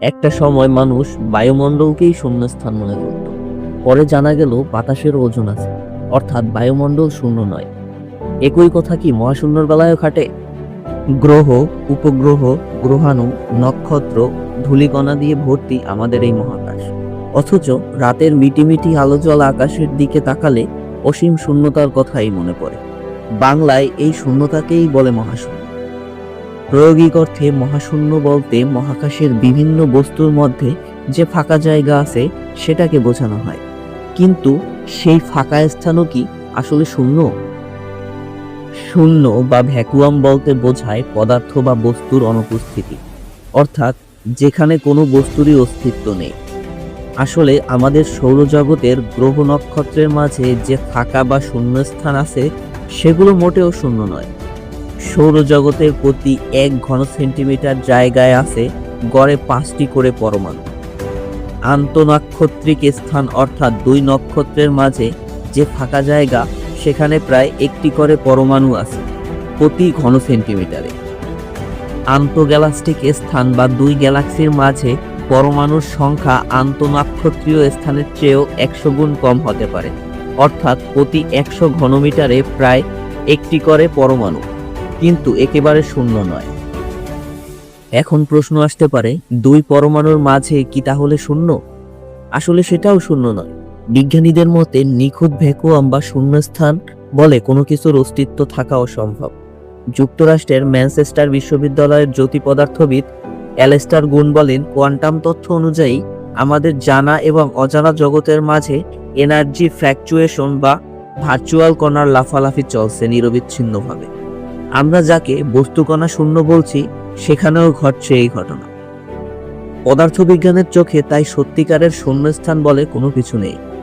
একটা সময় মানুষ বায়ুমণ্ডলকেই শূন্যস্থান মনে করত। পরে জানা গেল বাতাসের ওজন আছে, অর্থাৎ বায়ুমণ্ডল শূন্য নয়। একই কথা কি মহাশূন্যর বেলায়ও খাটে? গ্রহ, উপগ্রহ, গ্রহাণু, নক্ষত্র, ধূলিকণা দিয়ে ভর্তি আমাদের এই মহাকাশ। অথচ রাতের মিটিমিটি আলো জ্বলা আকাশের দিকে তাকালে অসীম শূন্যতার কথাই মনে পড়ে। বাংলায় এই শূন্যতাকেই বলে মহাশূন্য। প্রায়োগিক অর্থে মহাশূন্য বলতে মহাকাশের বিভিন্ন বস্তুর মধ্যে যে ফাঁকা জায়গা আছে, সেটাকে বোঝানো হয়। কিন্তু সেই ফাঁকা স্থানও কি আসলে শূন্য? শূন্য বা ভ্যাকুয়াম বলতে বোঝায় পদার্থ বা বস্তুর অনুপস্থিতি, অর্থাৎ যেখানে কোনো বস্তুরই অস্তিত্ব নেই। আসলে আমাদের সৌরজগতের গ্রহ নক্ষত্রের মাঝে যে ফাঁকা বা শূন্যস্থান আছে, সেগুলো মোটেও শূন্য নয়। সৌরজগতের প্রতি এক ঘন সেন্টিমিটার জায়গায় আছে, গড়ে পাঁচটি করে পরমাণু। আন্তনাক্ষত্রিক স্থান অর্থাৎ দুই নক্ষত্রের মাঝে যে ফাঁকা জায়গা, সেখানে প্রায় একটি করে পরমাণু আছে, প্রতি ঘন সেন্টিমিটারে। আন্তঃগ্যালাক্টিক স্থান বা দুই গ্যালাক্সির মাঝে পরমাণুর সংখ্যা আন্তনাক্ষত্রীয় স্থানের চেয়েও একশো গুণ কম হতে পারে, অর্থাৎ প্রতি একশো ঘনমিটারে প্রায় একটি করে পরমাণু। কিন্তু একেবারে শূন্য নয়। এখন প্রশ্ন আসতে পারে, দুই পরমাণুর মাঝে কি তাহলে শূন্য? আসলে সেটাও শূন্য নয়। বিজ্ঞানীদের মতে নিখুঁত ভ্যাকুয়াম বা শূন্যস্থান বলে কোনো কিছুর অস্তিত্ব থাকা অসম্ভব। যুক্তরাষ্ট্রের ম্যানচেস্টার বিশ্ববিদ্যালয়ের জ্যোতি পদার্থবিদ অ্যালেস্টার গুন বলেন, কোয়ান্টাম তথ্য অনুযায়ী, আমাদের জানা এবং অজানা জগতের মাঝে এনার্জি ফ্ল্যাকচুয়েশন বা ভার্চুয়াল কণার লাফালাফি চলছে নিরবিচ্ছিন্নভাবে। আমরা যাকে বস্তুকণা শূন্য বলছি, সেখানেও ঘটছে এই ঘটনা। পদার্থবিজ্ঞানের চোখে তাই সত্যিকারের শূন্যস্থান বলে কোনো কিছু নেই।